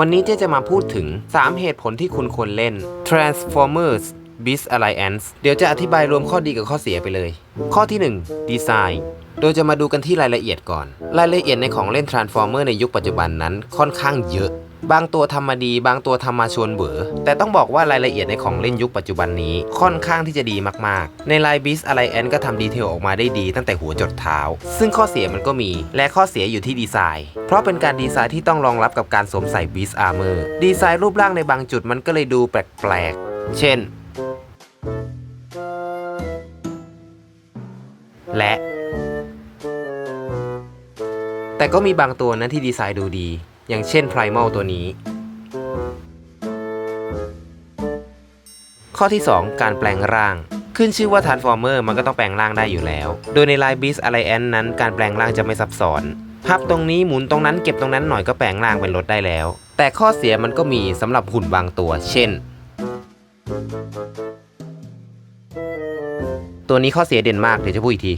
วันนี้เจ๊จะมาพูดถึง 3 เหตุผลที่คุณควรเล่น Transformers Beast Alliance เดี๋ยวจะอธิบายรวมข้อดีกับข้อเสียไปเลย ข้อที่ 1 ดีไซน์ โดยจะมาดูกันที่รายละเอียดก่อน รายละเอียดในของเล่น Transformer ในยุคปัจจุบันนั้นค่อนข้างเยอะ บางตัวทำมาดี บางตัวทำมาชวนเบื่อแต่ต้องบอกว่ารายละเอียดในของเล่นยุคปัจจุบันนี้ค่อนข้างที่จะดีมากๆ ในไลน์ Beast Alliance ก็ทำดีเทลออกมาได้ดีตั้งแต่หัวจดเท้า ซึ่งข้อเสียมันก็มี และข้อเสียอยู่ที่ดีไซน์ เพราะเป็นการดีไซน์ที่ต้องรองรับกับการสวมใส่ Beast Armor ดีไซน์รูปร่างในบางจุดมันก็เลยดูแปลกๆ เช่น และ แต่ก็มีบางตัวนะที่ดีไซน์ดูดี อย่างเช่น Primal ตัวนี้ ข้อที่ 2 การแปลงร่าง ขึ้นชื่อว่า Transformer มันก็ต้องแปลงร่างได้อยู่แล้ว โดยใน Line Beast Alliance นั้นการแปลงร่างจะไม่ซับซ้อนพับตรงนี้หมุนตรงนั้นเก็บตรงนั้นหน่อยก็แปลงร่างเป็นรถได้แล้ว แต่ข้อเสียมันก็มีสำหรับหุ่นบางตัว เช่น ตัวนี้ข้อเสียเด่นมากเดี๋ยวจะพูดอีกที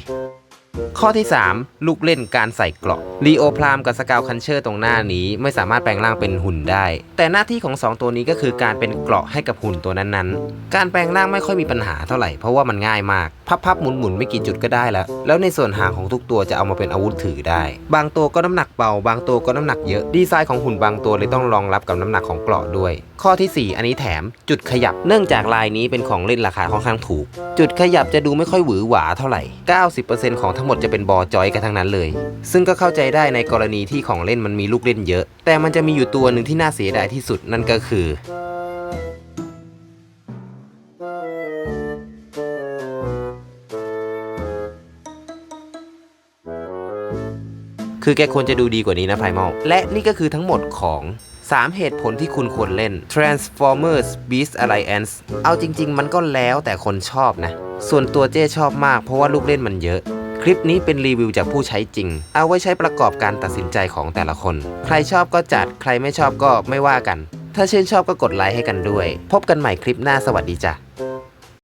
ข้อที่ 3 ลูกเล่นการใส่เกราะลีโอพรามกับสกาวคันเชอร์ตรงหน้านี้ไม่สามารถแปลงร่างเป็นหุ่นได้ แต่หน้าที่ของ 2 ตัวนี้ก็คือการเป็นเกราะให้กับหุ่นตัวนั้นๆ การแปลงร่างไม่ค่อยมีปัญหาเท่าไหร่เพราะว่ามันง่ายมากพับๆหมุนๆไม่กี่จุดก็ได้แล้ว แล้วในส่วนหางของทุกตัวจะเอามาเป็นอาวุธถือได้ บางตัวก็น้ำหนักเบา บางตัวก็น้ำหนักเยอะ ดีไซน์ของหุ่นบางตัวเลยต้องรองรับกับน้ำหนักของเกราะด้วย ข้อทีสี่ 4 อันนี้แถมจุดขยับ เนื่องจากลายนี้เป็นของเล่นราคาค่อนข้างถูก จุดขยับจะดูไม่ค่อยหวือหวาเท่าไหร่ 90%ของทั้งหมดจะเป็นบอจอยกันทั้งนั้นเลย ซึ่งก็เข้าใจได้ในกรณีที่ของเล่นมันมีลูกเล่นเยอะ แต่มันจะมีอยู่ตัวหนึ่งที่น่าเสียดายที่สุดนั่นก็คือ คือแกควรจะดูดีกว่านี้นะไพมอลและนี่ก็คือทั้งหมดของ 3 เหตุผลที่คุณควรเล่น Transformers Beast Alliance เอาจริง ๆ มันก็แล้วแต่คนชอบนะ ส่วนตัวเจ้ชอบมากเพราะว่าลูกเล่นมันเยอะ คลิปนี้เป็นรีวิวจากผู้ใช้จริง เอาไว้ใช้ประกอบการตัดสินใจของแต่ละคน ใครชอบก็จัด ใครไม่ชอบก็ไม่ว่ากัน ถ้าชื่นชอบก็กดไลค์ให้กันด้วย พบกันใหม่คลิปหน้าสวัสดีจ้ะ